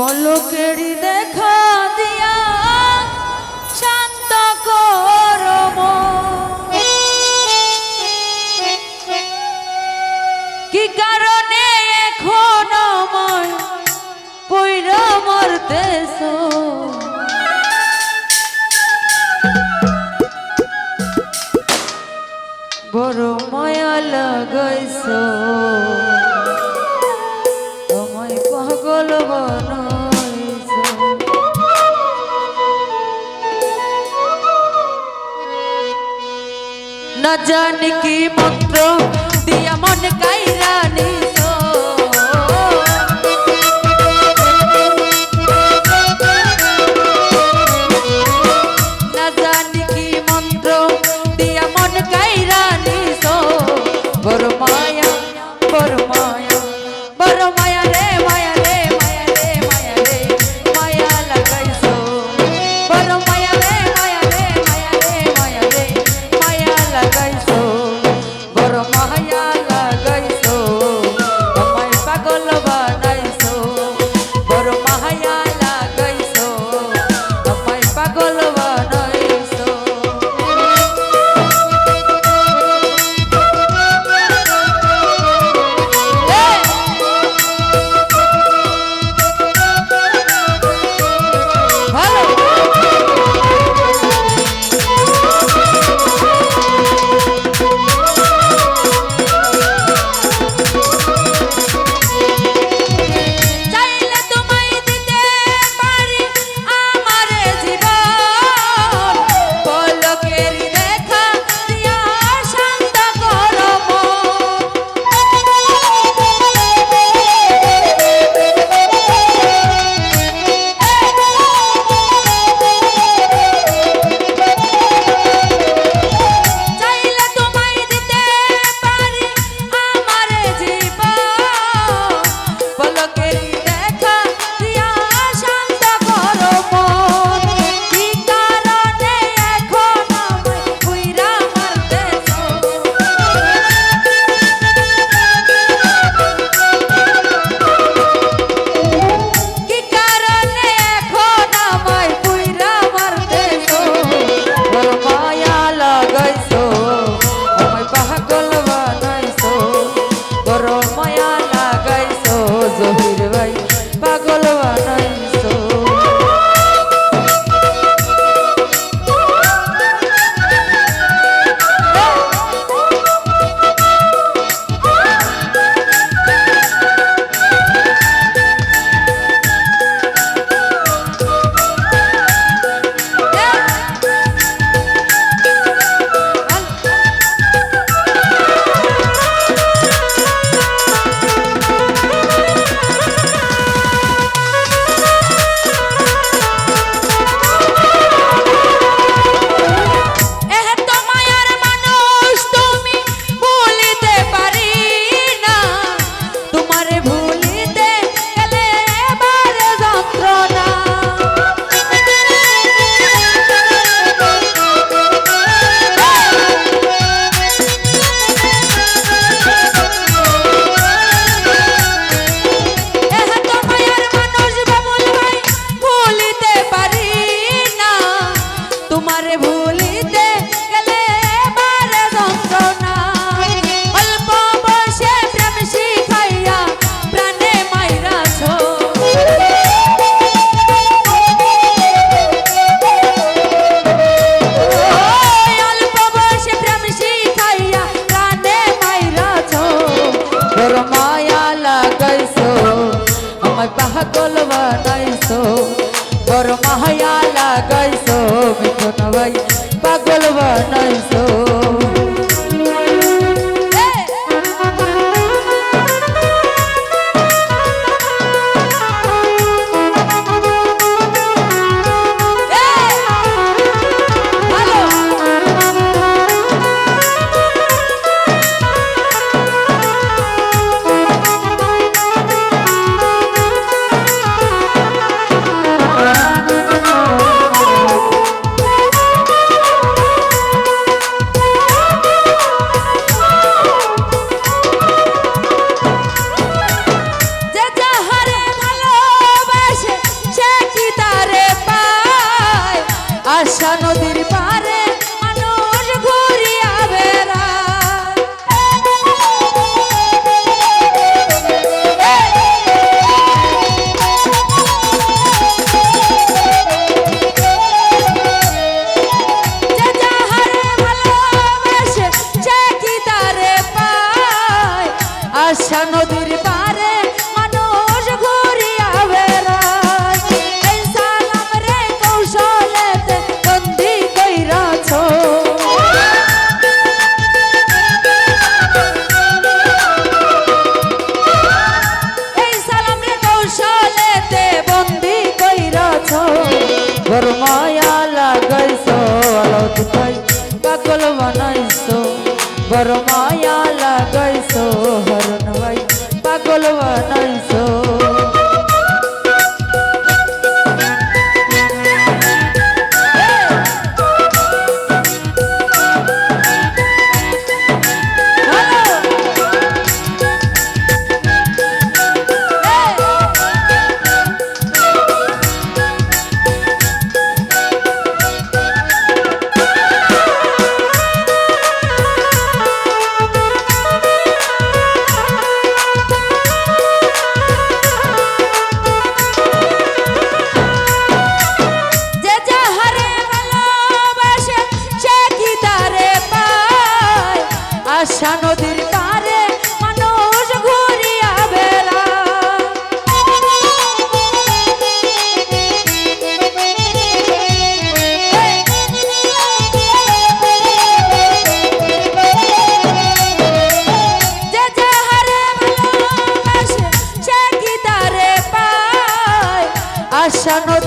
পলকেরি দেখা দিয়া শান্ত করম। কি কারণে এখন আমায় পৈরা মরতেছ বড় মায়া লাগাইছ। না জানি কি মন্ত্র দিয়া মন কাইরা মিঠো না ভাই পাগল বানাইছো। মায়া লাগাইছো হরণ ভাই। পাগল বানাইছো। no